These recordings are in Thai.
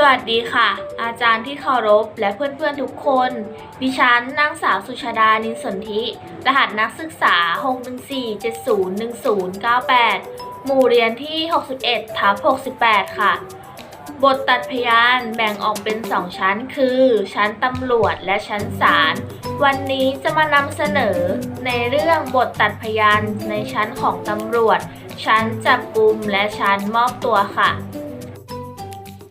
สวัสดีค่ะ อาจารย์ที่เคารพและเพื่อนๆทุกคน ดิฉันนางสาวสุชาดานินสนธิ รหัสนักศึกษา 614701098 หมู่เรียนที่ 61ทับ68 ค่ะ บทตัดพยานแบ่งออกเป็น 2 ชั้นคือ ชั้นตำรวจและชั้นศาล วันนี้จะมานำเสนอในเรื่องบทตัดพยานในชั้นของตำรวจ ชั้นจับกลุมและชั้นมอบตัวค่ะ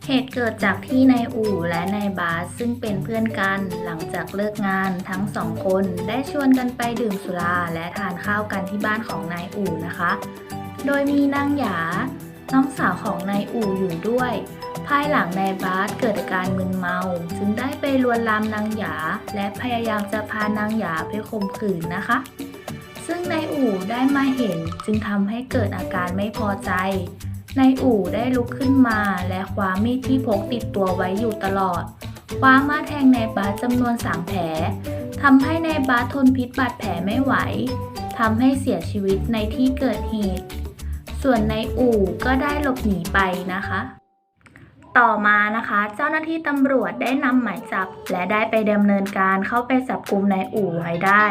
เหตุเกิดจากที่นายอู่และนายบาสซึ่งเป็นเพื่อนกัน หลังจากเลิกงานทั้งสองคนได้ชวนกันไปดื่มสุราและทานข้าวกันที่บ้านของนายอู่นะคะ โดยมีนางหยา น้องสาวของนายอู่อยู่ด้วย ภายหลังนายบาสเกิดอาการมึนเมา จึงได้ไปลวนลามนางหยา และพยายามจะพานางหยาไปข่มขืนนะคะ ซึ่งนายอู่ได้มาเห็นจึงทำให้เกิดอาการไม่พอใจ นายอู่ได้ลุกขึ้นมาและคว้ามีดที่พกติดตัวไว้อยู่ตลอด คว้ามาแทงนายบาสจำนวนสามแผลทำให้นายบาสทนพิษบาดแผลไม่ไหวทำให้เสียชีวิตในที่เกิดเหตุ ส่วนนายอู่ก็ได้หลบหนีไปนะคะ ต่อมานะคะ เจ้าหน้าที่ตำรวจได้นำหมายจับ และได้ไปดำเนินการเข้าไปจับกลุ่มนายอู่ไว้ได้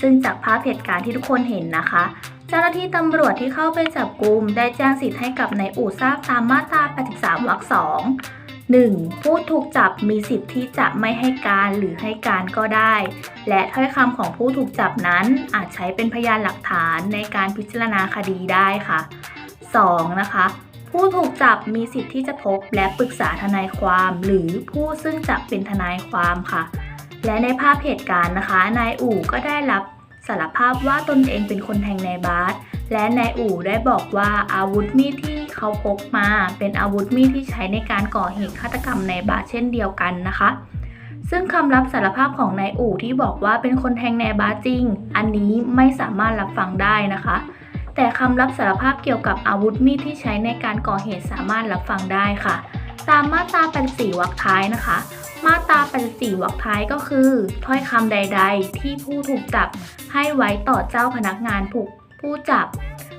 ซึ่งจากภาพเหตุการณ์ที่ทุกคนเห็นนะคะ เจ้าหน้าที่ตำรวจที่เข้าไปจับกลุ่มได้แจ้งสิทธิ์ให้กับนายอู่ทราบตามมาตรา 83 วรรค 2 1. ผู้ถูกจับมีสิทธิ์ที่จะไม่ให้การหรือให้การก็ได้ และถ้อยคำของผู้ถูกจับนั้นอาจใช้เป็นพยานหลักฐานในการพิจารณาคดีได้ค่ะ 2. นะคะ ผู้ถูกจับมีสิทธิ์ที่จะพบและปรึกษาทนายความ หรือผู้ซึ่งจะเป็นทนายความค่ะ และในภาพเหตุการณ์นะคะ นายอู่ก็ได้รับ สารภาพว่าตนเองเป็นคนแทงนายบาสและนายอู่ได้บอกว่าอาวุธมีดที่เขาพกมา เป็นอาวุธมีดที่ใช้ในการก่อเหตุฆาตกรรมนายบาสเช่นเดียวกันนะคะ ซึ่งคำรับสารภาพของนายอู่ที่บอกว่าเป็นคนแทงนายบาสจริง อันนี้ไม่สามารถรับฟังได้นะคะ แต่คำรับสารภาพเกี่ยวกับอาวุธมีดที่ใช้ในการก่อเหตุสามารถรับฟังได้ค่ะ ตามมาตรา84วรรคท้ายนะคะ มาตรา84วรรคท้ายก็คือ ถ้อยคำใด ๆ ที่ผู้ถูกจับให้ไว้ต่อเจ้าพนักงานผูกผู้จับ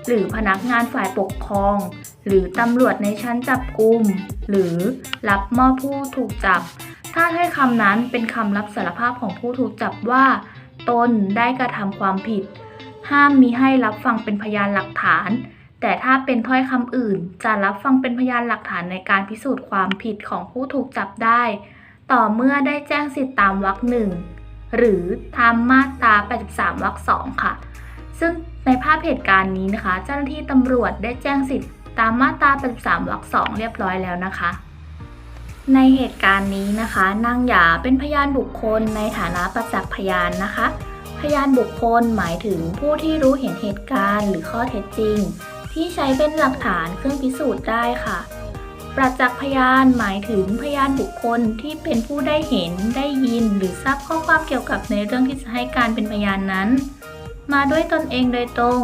หรือพนักงานฝ่ายปกครอง หรือตำรวจในชั้นจับกุมหรือรับมอบผู้ถูกจับ ถ้าถ้อยคำนั้นเป็นคำรับสารภาพของผู้ถูกจับว่า ตนได้กระทำความผิด ห้ามมีให้รับฟังเป็นพยานหลักฐาน แต่ถ้าเป็นถ้อยคำอื่น จะรับฟังเป็นพยานหลักฐานในการพิสูจน์ความผิดของผู้ถูกจับได้ ต่อเมื่อได้แจ้งสิทธิตามวรรคหนึ่งหรือตามมาตรา 83 วรรคสองค่ะ ซึ่งในภาพเหตุการณ์นี้นะคะ เจ้าหน้าที่ตำรวจได้แจ้งสิทธิตามมาตรา 83 วรรคสองเรียบร้อยแล้วนะคะ ในเหตุการณ์นี้นะคะ นางหยาเป็นพยานบุคคลในฐานะประจักษ์พยานนะคะ พยานบุคคลหมายถึงผู้ที่รู้เห็นเหตุการณ์หรือข้อเท็จจริง ที่ใช้เป็นหลักฐานเครื่องพิสูจน์ได้ค่ะ ประจักษ์พยานหมายถึงพยานบุคคลที่เป็นผู้ได้เห็นได้ยินหรือทราบข้อความเกี่ยวกับในเรื่องที่จะให้การเป็นพยานนั้น มาด้วยตนเองโดยตรง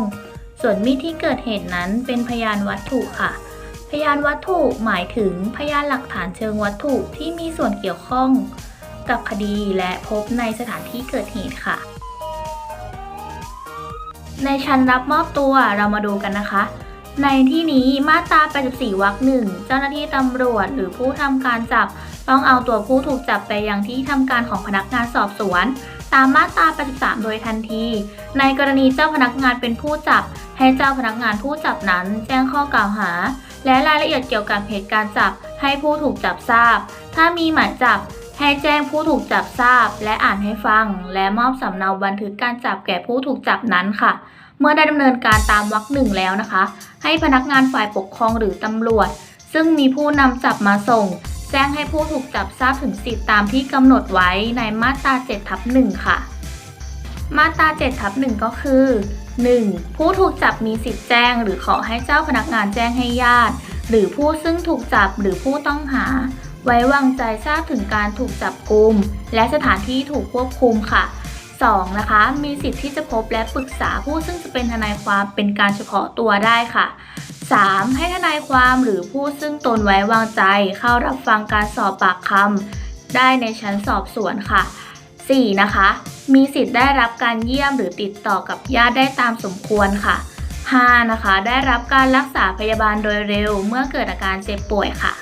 ส่วนมีดที่เกิดเหตุนั้นเป็นพยานวัตถุค่ะ พยานวัตถุหมายถึงพยานหลักฐานเชิงวัตถุที่มีส่วนเกี่ยวข้อง กับคดีและพบในสถานที่เกิดเหตุค่ะในชั้นรับมอบตัวเรามาดูกันนะคะ ในที่นี้มาตรา84วรรคหนึ่งเจ้าหน้าที่ตำรวจหรือผู้ทำการจับ ต้องเอาตัวผู้ถูกจับไปยังที่ทำการของพนักงานสอบสวน ตามมาตรา83 โดยทันที ในกรณีเจ้าพนักงานเป็นผู้จับ ให้เจ้าพนักงานผู้จับนั้น แจ้งข้อกล่าวหา และรายละเอียดเกี่ยวกับเหตุการณ์จับ ให้ผู้ถูกจับทราบ ถ้ามีหมายจับให้แจ้งผู้ถูกจับทราบ และอ่านให้ฟัง และมอบสำเนาบันทึกการจับแก่ผู้ถูกจับนั้นค่ะ เมื่อได้ดำเนินการตามวรรคหนึ่งแล้วนะคะ ให้พนักงานฝ่ายปกครองหรือตำรวจ ซึ่งมีผู้นำจับมาส่ง แจ้งให้ผู้ถูกจับทราบถึงสิทธิตามที่กำหนดไว้ในมาตรา7ทับ1ค่ะ มาตรา7ทับ1ก็คือ 1. ผู้ถูกจับมีสิทธิ์แจ้ง หรือขอให้เจ้าพนักงานแจ้งให้ญาติ หรือผู้ซึ่งถูกจับหรือผู้ต้องหา ไว้วางใจทราบถึงการถูกจับกุม และสถานที่ถูกควบคุมค่ะ 2. นะคะ มีสิทธิ์ที่จะพบและปรึกษาผู้ซึ่งจะเป็นทนายความเป็นการเฉพาะตัวได้ค่ะ 3. ให้ทนายความหรือผู้ซึ่งตนไว้วางใจ เข้ารับฟังการสอบปากคำได้ในชั้นสอบสวนค่ะ 4. นะคะ มีสิทธิ์ได้รับการเยี่ยมหรือติดต่อกับญาติได้ตามสมควรค่ะ 5. นะคะ ได้รับการรักษาพยาบาลโดยเร็วเมื่อเกิดอาการเจ็บป่วยค่ะ